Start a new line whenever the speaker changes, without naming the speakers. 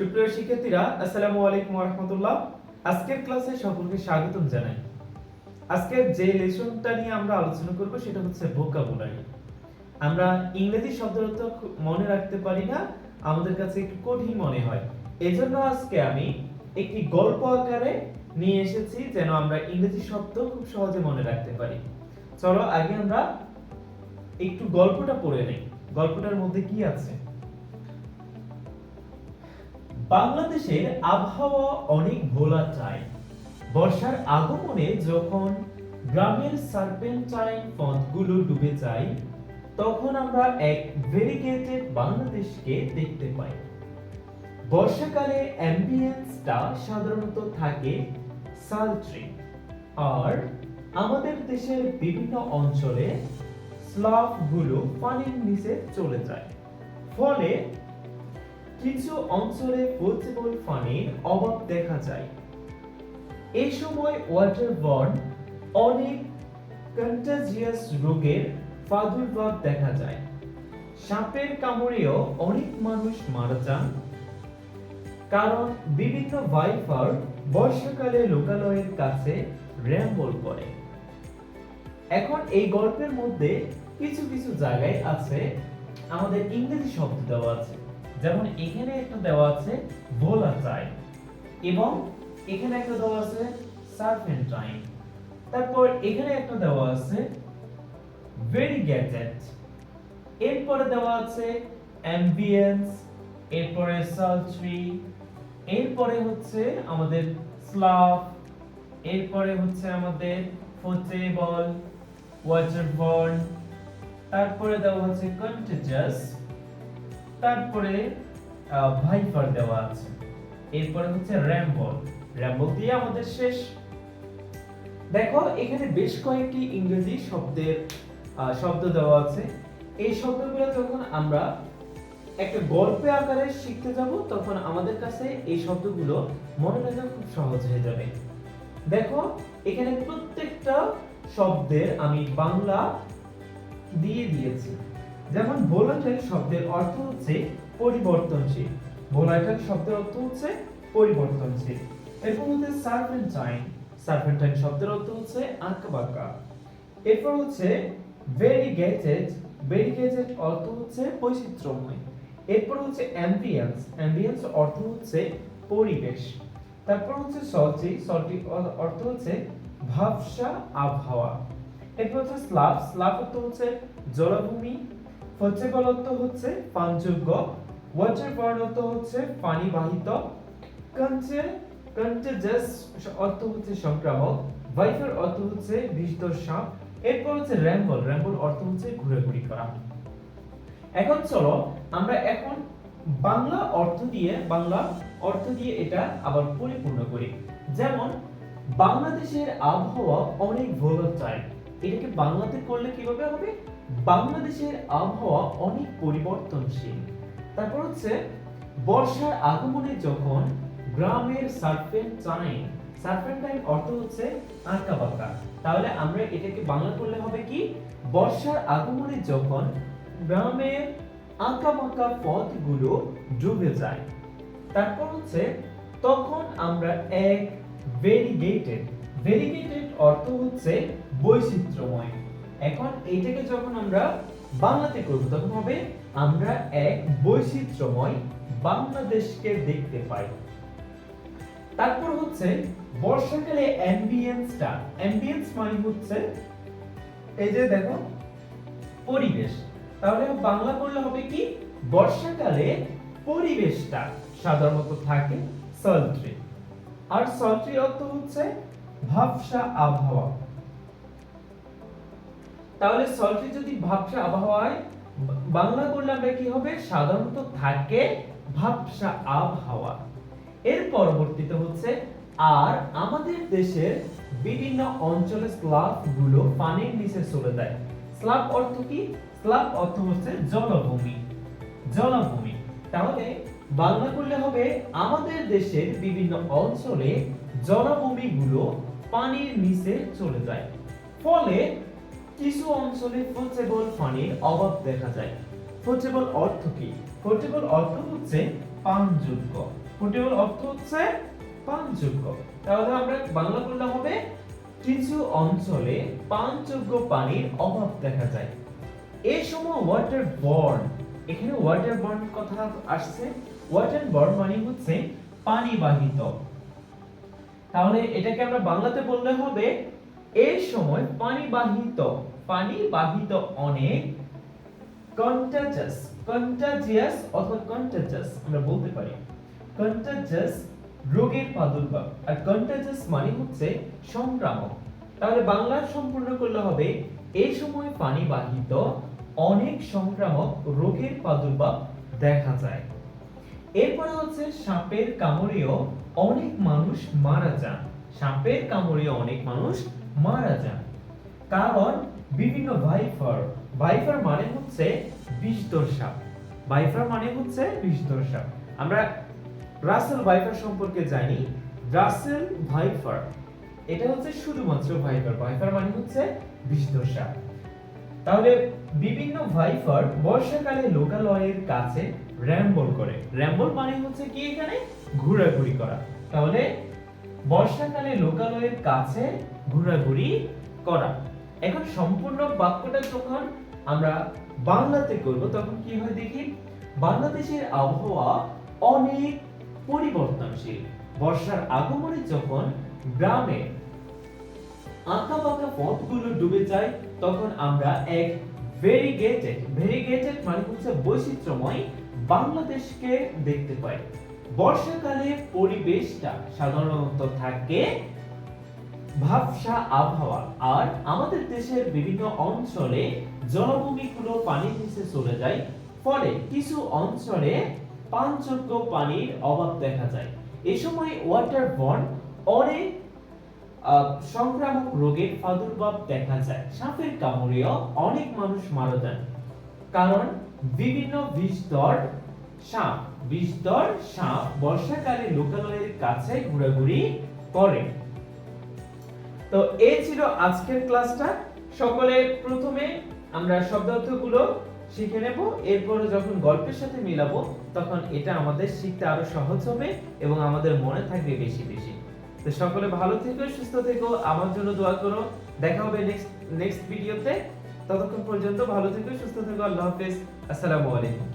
সুপ্রিয় শিক্ষার্থীরা, আসসালামু আলাইকুম আজকের ক্লাসে সকলকে জানাই। আজকের যে লেসনটা নিয়ে আমরা আলোচনা করব সেটা হচ্ছে ভোকাবুলারি আমরা ইংরেজি মনে রাখতে পারি না, আমাদের কাছে একটু কঠিন মনে হয়। এজন্য আজকে আমি একটি গল্প আকারে নিয়ে এসেছি যেন আমরা ইংরেজি শব্দ খুব সহজে মনে রাখতে পারি। চলো আগে আমরা একটু গল্পটা পড়ে নেই। গল্পটার মধ্যে কি আছে? বাংলাদেশের আবহাওয়া অনেক ভোলা চায় বর্ষার আগমনে যখন গ্রামের সার্পেন্টাইন পথগুলো ডুবে যায়, তখন আমরা এক ভেরিগেটেড বাংলাদেশকে দেখতে পাই। বর্ষাকালে অ্যাম্বিয়েন্সটা সাধারণত থাকে সালট্রি আর আমাদের দেশের বিভিন্ন অঞ্চলে স্লাফগুলো পানির নিচে চলে যায়। ফলে কিছু অঞ্চলে পোর্টেবল পানির অভাব দেখা যায়। এই সময় ওয়াটারবর্ন অনেক কন্টাজিয়াস রোগের প্রাদুর্ভাব দেখা যায়। সাপের কামড়েও অনেক মানুষ মারা যান। কারণ বিভিন্ন ভাইপার বর্ষাকালে লোকালয়ের কাছে র্যাম্বল করে। এখন এই গল্পের মধ্যে কিছু কিছু জায়গায় আছে, আমাদের ইংরেজি শব্দ দেওয়া আছে। যেমন এখানে একটা দেওয়া আছে ভোলাটাইল এবং এখানে একটা দেওয়া আছে সার্ফেন্টাইন তারপর এখানে একটা দেওয়া আছে ভেরিগেটেড এরপরে দেওয়া আছে অ্যাম্বিয়েন্স এরপরে সালট্রি এরপরে হচ্ছে আমাদের স্লাফ এরপরে হচ্ছে আমাদের পোর্টেবল ওয়াটারবর্ন তারপরে দেওয়া হচ্ছে কন্টেজিয়াস তারপরে ভাইপার দেওয়া আছে। এরপরে হচ্ছে র্যাম্বল র্যাম্বল দিয়ে আমাদের শেষ। দেখো, এখানে বেশ কয়েকটি ইংরেজি শব্দের শব্দ দেওয়া আছে। এই শব্দগুলো যখন আমরা একটা গল্পে আকারে শিখতে যাব, তখন আমাদের কাছে এই শব্দগুলো মনে রাখা খুব সহজ হয়ে যাবে। দেখো, এখানে প্রত্যেকটা শব্দের আমি বাংলা দিয়ে দিয়েছি। যেমন ভোলাটাইল শব্দের অর্থ হচ্ছে পরিবর্তনশীল। ভোলাটাইল শব্দের অর্থ হচ্ছে পরিবর্তনশীল। এরপর হচ্ছে সার্পেন্টাইন সার্পেন্টাইন শব্দের অর্থ হচ্ছে আঁকাবাঁকা। এরপর হচ্ছে ভেরিগেটেড ভেরিগেটেড অর্থ হচ্ছে বৈচিত্র্যময়। এরপর হচ্ছে অ্যাম্বিয়েন্স অ্যাম্বিয়েন্স অর্থ হচ্ছে পরিবেশ। তারপর হচ্ছে সল্টি সল্টি অর্থ হচ্ছে ভাবসা আবহাওয়া। এরপর হচ্ছে স্লাব। স্লাব অর্থ হচ্ছে জলভূমি। হচ্ছে ওয়াটার বর্ণ অর্থ হচ্ছে পানি বাহিত অর্থ হচ্ছে সংক্রামক অর্থ হচ্ছে বিষধর সাপ এরপর হচ্ছে র্যাম্বল র্যাম্বল অর্থ হচ্ছে ঘোরাঘুরি করা। এখন চলো আমরা এখন বাংলা অর্থ দিয়ে, বাংলা অর্থ দিয়ে এটা আবার পরিপূর্ণ করি। যেমন বাংলাদেশের আবহাওয়া অনেক ভোলাটাইল এটাকে বাংলাতে করলে কীভাবে হবে? বাংলাদেশের আবহাওয়া অনেক পরিবর্তনশীল। তারপর হচ্ছে, বর্ষার আগমনে যখন গ্রামের সার্পেন্টাইন সার্পেন্টাইন অর্থ হচ্ছে আঁকা বাঁকা। তাহলে আমরা এটাকে বাংলা করলে হবে কি? বর্ষার আগমনে যখন গ্রামের আঁকা বাঁকা পথগুলো ডুবে যায়, তারপর হচ্ছে, তখন আমরা এক ভেরিগেটেড ভেরিগেটেড অর্থ হচ্ছে বৈচিত্র্যময়। এখন এইটাকে যখন আমরা বাংলাতে করব, তখন হবে আমরা এক বৈচিত্র্যময় বাংলাদেশকে দেখতে পাই। তারপর হচ্ছে বর্ষাকালে অ্যাম্বিয়েন্সটা অ্যাম্বিয়েন্স মানে হচ্ছে এই যে দেখো, পরিবেশ। তাহলে বাংলা করলে হবে কি? বর্ষাকালে পরিবেশটা। সাধারণত থাকে সল্ট্রি আর সল্ট্রি অর্থ হচ্ছে ভাবসা আবহাওয়া। তাহলে সল্ট্রি যদি ভাবসা আবহাওয়ায় বাংলা করলে আমরা কি হবে? সাধারণত থাকে ভাবসা আবহাওয়া। এর পরবর্তীতে হচ্ছে, আর আমাদের দেশের বিভিন্ন অঞ্চলে স্লাবগুলো পানির নিচে চলে যায়। স্লাব অর্থ কি? স্লাব অর্থ হচ্ছে জলভূমি। জলভূমি। তাহলে বাংলা করলে হবে আমাদের দেশের বিভিন্ন অঞ্চলে জলভূমিগুলো পানির নিচে চলে যায়। ফলে কিছু অঞ্চলে পোর্টেবল পানির অভাব দেখা যায়। পোর্টেবল অর্থ কি? পোর্টেবল অর্থ হচ্ছে পানযোগ্য। পোর্টেবল অর্থ হচ্ছে পানযোগ্য। তাহলে আমরা বাংলা করলে হবে কিছু অঞ্চলে পানযোগ্য পানির অভাব দেখা যায়। এই সময় ওয়াটার বর্ন এখানে ওয়াটার বর্ন কথা আসছে। ওয়াটার বর্ন মানে হচ্ছে পানি বাহিত। তাহলে এটাকে আমরা বাংলাতে বললে হবে, এই সময় পানি বাহিত পানি বাহিত অনেক কন্টাজিয়াস কন্টাজিয়াস অথবা কন্টাজিয়াস আমরা বলতে পারি। কন্টাজিয়াস রোগের প্রাদুর্ভাব, আর কন্টাজিয়াস মানে হচ্ছে সংক্রামক। তাহলে বাংলা সম্পূর্ণ করলে হবে, এই সময় পানি বাহিত অনেক সংক্রামক রোগের প্রাদুর্ভাব দেখা যায়। এরপরে হচ্ছে সাপের কামড়েও অনেক মানুষ মারা যান। সাপের কামড়েও অনেক মানুষ মারা যান। কারণ বিভিন্ন ভাইফার ভাইফার মানে হচ্ছে বিষধর সাপ। ভাইফার মানে হচ্ছে বিষধর সাপ। আমরা রাসেল ভাইফার সম্পর্কে জানি। রাসেল ভাইফার, এটা হচ্ছে শুধুমাত্র ভাইফার। ভাইফার মানে হচ্ছে বিষধর সাপ। তাহলে বিভিন্ন ভাইফার বর্ষাকালে লোকালয়ের কাছে র্যাম্বল করে। র্যাম্বল মানে হচ্ছে কি এখানে? ঘোরাঘুরি করা। তাহলে বর্ষাকালে লোকালয়ের কাছে ঘোরাঘুরি করা। এখন সম্পূর্ণ বাক্যটা যখন আমরা বাংলাতে করব, তখন কি হয় দেখি? বাংলাদেশের আবহাওয়া অনেক পরিবর্তনশীল। বর্ষার আগমনে যখন গ্রামে আঁকা বাঁকা পথগুলো ডুবে যায়, তখন আমরা এক ভেরিগেটেড ভেরিগেটেড মানে হচ্ছে বৈচিত্র্যময় বাংলাদেশকে দেখতে পাই। বর্ষাকালে পরিবেশটা সাধারণত থাকে ভাবসা আবহাওয়া। আর আমাদের দেশের বিভিন্ন অঞ্চলে জলভূমিগুলো পানির নিচে চলে যায়। ফলে কিছু অঞ্চলে পানযোগ্য পানির অভাব দেখা যায়। এ সময় ওয়াটার বর্ন অনেক সংক্রামক রোগের প্রাদুর্ভাব দেখা যায়। সাপের কামড়েও অনেক মানুষ মারা যান। কারণ বিভিন্ন বিষধর সাপ। বিষধর সাপ বর্ষাকালে লোকালয়ের কাছে ঘোরাঘুরি করে। তো ছিল আজকের ক্লাসটা। সকলে প্রথমে আমরা শব্দার্থগুলো শিখে নেব। এরপরে যখন গল্পের সাথে মিলাবো, তখন এটা আমাদের শিখতে আরও সহজ হবে এবং আমাদের মনে থাকবে বেশি বেশি। তো সকলে ভালো থেকো, সুস্থ থেকো, আমার জন্য দোয়া করো। দেখা হবে নেক্সট নেক্সট ভিডিওতে ততক্ষণ পর্যন্ত ভালো থেকো, সুস্থ থেকো, আল্লাহ হাফেজ। আসসালামু আলাইকুম।